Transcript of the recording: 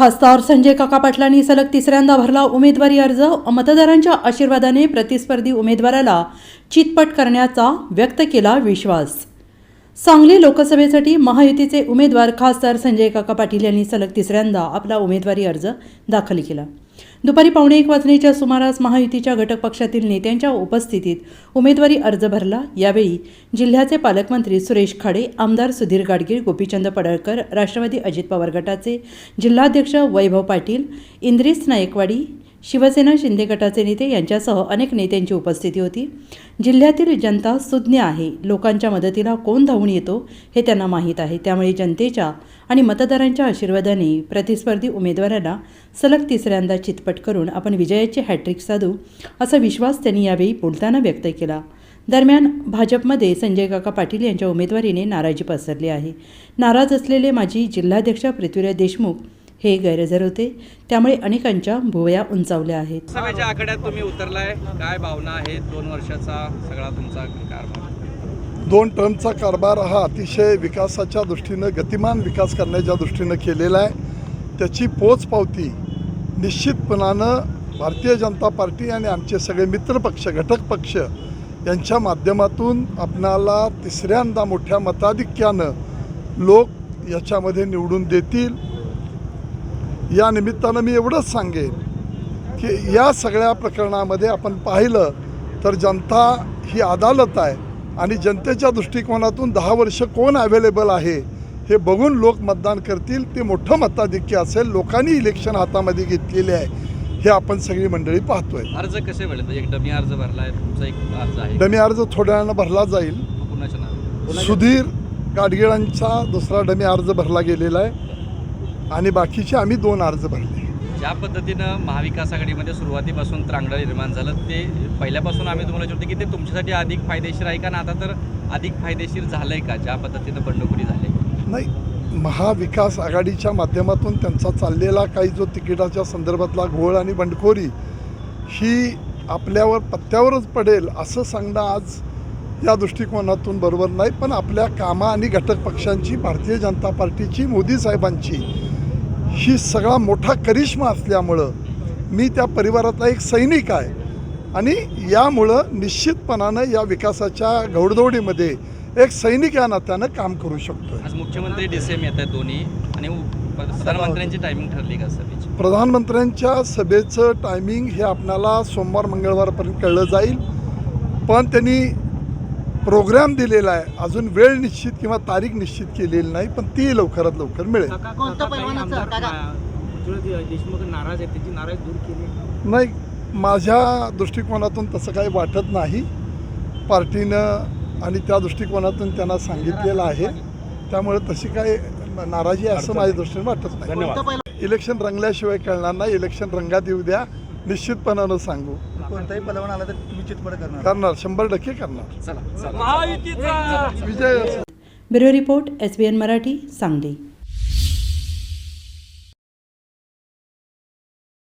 खासदार संजय काका पाटलांनी सलग तिसऱ्यांदा भरला उमेदवारी अर्ज. मतदारांच्या आशीर्वादाने प्रतिस्पर्धी उमेदवाराला चितपट करण्याचा व्यक्त केला विश्वास. सांगली लोकसभेसाठी महायुतीचे उमेदवार खासदार संजय काका पाटील यांनी सलग तिसऱ्यांदा आपला उमेदवारी अर्ज दाखल केला. दुपारी पावणे एक वाजण्याच्या सुमारास महायुतीच्या घटक पक्षातील नेत्यांच्या उपस्थितीत उमेदवारी अर्ज भरला. यावेळी जिल्ह्याचे पालकमंत्री सुरेश खाडे आमदार सुधीर गाडगीळ गोपीचंद पडळकर राष्ट्रवादी अजित पवार गटाचे जिल्हाध्यक्ष वैभव पाटील इंद्रिस नायकवाडी शिवसेना शिंदे गटाचे नेते यांच्यासह अनेक नेत्यांची उपस्थिती होती. जिल्ह्यातील जनता सुज्ञ आहे. लोकांच्या मदतीला कोण धावून येतो हे त्यांना माहीत आहे. त्यामुळे जनतेच्या आणि मतदारांच्या आशीर्वादाने प्रतिस्पर्धी उमेदवाराला सलग तिसऱ्यांदा चितपट करून आपण विजयाची हॅट्रिक साधू असा विश्वास त्यांनी यावेळी बोलताना व्यक्त केला. दरम्यान भाजपमध्ये संजय काका पाटील यांच्या उमेदवारीने नाराजी पसरली आहे. नाराज असलेले माजी जिल्हाध्यक्ष पृथ्वीराज देशमुख हे गैरहजर होते. त्यामुळे अनेकांच्या भुवया उंचावल्या आहेत. सभेच्या आखाड्यात तुम्ही उतरलाय. काय भावना आहेत? दोन वर्षाचा सगळा तुमचा कारभार. दोन टर्मचा कारभार हा अतिशय विकासाच्या दृष्टीनं गतिमान विकास करण्याच्या दृष्टीनं केलेला आहे. त्याची पोचपावती निश्चितपणानं भारतीय जनता पार्टी आणि आमचे सगळे मित्रपक्ष घटक पक्ष यांच्या माध्यमातून आपणाला तिसऱ्यांदा मोठ्या मताधिक्यानं लोक याच्यामध्ये निवडून देतील. या निमित्तानं मी एवढंच सांगेन की या सगळ्या प्रकरणामध्ये आपण पाहिलं तर जनता ही अदालत आहे आणि जनतेच्या दृष्टिकोनातून दहा वर्ष कोण अवेलेबल आहे हे बघून लोक मतदान करतील. ते मोठं मताधिक्य असेल. लोकांनी इलेक्शन हातामध्ये घेतलेले आहे. हे आपण सगळी मंडळी पाहतोय. अर्ज कसे मिळेल एक डमी अर्ज भरलाय तुमचा एक अर्ज आहे. डमी अर्ज थोड्या वेळानं भरला जाईल. सुधीर गाडगिळांचा दुसरा डमी अर्ज भरला गेलेला आहे. आणि बाकीचे आम्ही दोन अर्ज भरले. ज्या पद्धतीनं महाविकास आघाडीमध्ये सुरुवातीपासून त्रांगडं निर्माण झालं ते पहिल्यापासून आम्ही तुम्हाला विचारतो की ते तुमच्यासाठी अधिक फायदेशीर आहे का? ना आता तर अधिक फायदेशीर झालंय का? ज्या पद्धतीनं बंडखोरी झाली नाही महाविकास आघाडीच्या माध्यमातून त्यांचा चाललेला काही जो तिकिटाच्या संदर्भातला घोळ आणि बंडखोरी ही आपल्यावर पत्त्यावरच पडेल असं सांगणं आज या दृष्टिकोनातून बरोबर नाही. पण आपल्या कामा आणि घटक पक्षांची भारतीय जनता पार्टीची मोदी साहेबांची ही सगळा मोठा करिश्मा असल्यामुळं मी त्या परिवारातला एक सैनिक आहे. आणि यामुळं निश्चितपणानं या विकासाच्या घौडदौडीमध्ये एक सैनिक या नात्यानं काम करू शकतो आज मुख्यमंत्री डिसेम येत आहेत दोन्ही आणि प्रधानमंत्र्यांची टायमिंग ठरली का सभेची? प्रधानमंत्र्यांच्या सभेचं टायमिंग हे आपणाला सोमवार मंगळवारपर्यंत कळलं जाईल. पण त्यांनी प्रोग्राम दिलेला आहे. अजून वेळ निश्चित किंवा तारीख निश्चित केलेली नाही पण ती लवकरात लवकर मिळेल. कोणतं पैलवानाचं काका? पृथ्वीराज देशमुख नाराज आहेत त्याची नाराज दूर केली. नाही माझ्या दृष्टिकोनातून तसं काही वाटत नाही. पार्टीनं आणि त्या दृष्टिकोनातून त्यांना सांगितलेलं आहे. त्यामुळे तशी काही नाराजी आहे असं माझ्या दृष्टीने वाटत नाही. इलेक्शन रंगल्याशिवाय कळणार नाही. इलेक्शन रंगात येऊ द्या. निश्चितपणानं सांगू. कोणताही पैलवान आला तर तुम्ही चितपट करणार. करणार शंभर टक्के करणार. चला विजय असो. Bureau report S B N Marathi Sangli.